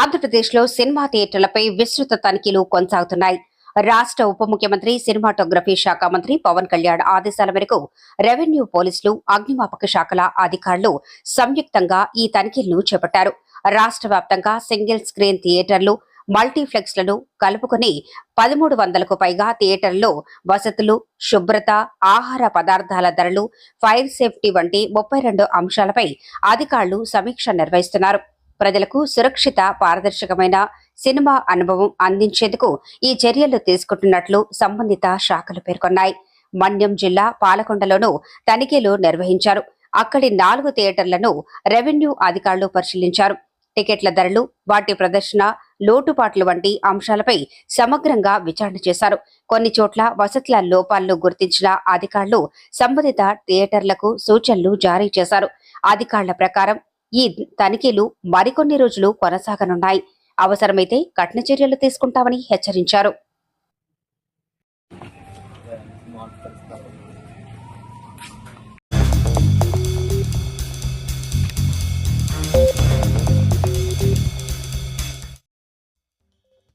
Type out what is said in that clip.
ఆంధ్రప్రదేశ్లో సినిమా థియేటర్లపై విస్తృత తనిఖీలు కొనసాగుతున్నాయి. రాష్ట్ర ఉప ముఖ్యమంత్రి సినిమాటోగ్రఫీ శాఖ మంత్రి పవన్ కళ్యాణ్ ఆదేశాల మేరకు రెవెన్యూ పోలీసులు అగ్నిమాపక శాఖల అధికారులు సంయుక్తంగా ఈ తనిఖీలను చేపట్టారు. రాష్ట్ర వ్యాప్తంగా సింగిల్ స్క్రీన్ థియేటర్లు మల్టీప్లెక్స్లను కలుపుకుని పదమూడు వందలకు పైగా థియేటర్లో వసతులు శుభ్రత ఆహార పదార్థాల ధరలు ఫైర్ సేఫ్టీ వంటి ముప్పై రెండు అంశాలపై అధికారులు సమీక్ష నిర్వహిస్తున్నారు. ప్రజలకు సురక్షిత పారదర్శకమైన సినిమా అనుభవం అందించేందుకు ఈ చర్యలు తీసుకుంటున్నట్లు సంబంధిత శాఖలు పేర్కొన్నాయి. మన్యం జిల్లా పాలకొండలోనూ తనిఖీలు నిర్వహించారు. అక్కడి నాలుగు థియేటర్లను రెవెన్యూ అధికారులు పరిశీలించారు. టికెట్ల ధరలు వాటి ప్రదర్శన లోటుపాట్లు వంటి అంశాలపై సమగ్రంగా విచారణ చేశారు. కొన్ని చోట్ల వసతుల లోపాలను గుర్తించిన అధికారులు సంబంధిత థియేటర్లకు సూచనలు జారీ చేశారు. అధికారుల ప్రకారం ఈ తనిఖీలు మరికొన్ని రోజులు కొనసాగనున్నాయి. అవసరమైతే కఠిన చర్యలు తీసుకుంటామని హెచ్చరించారు.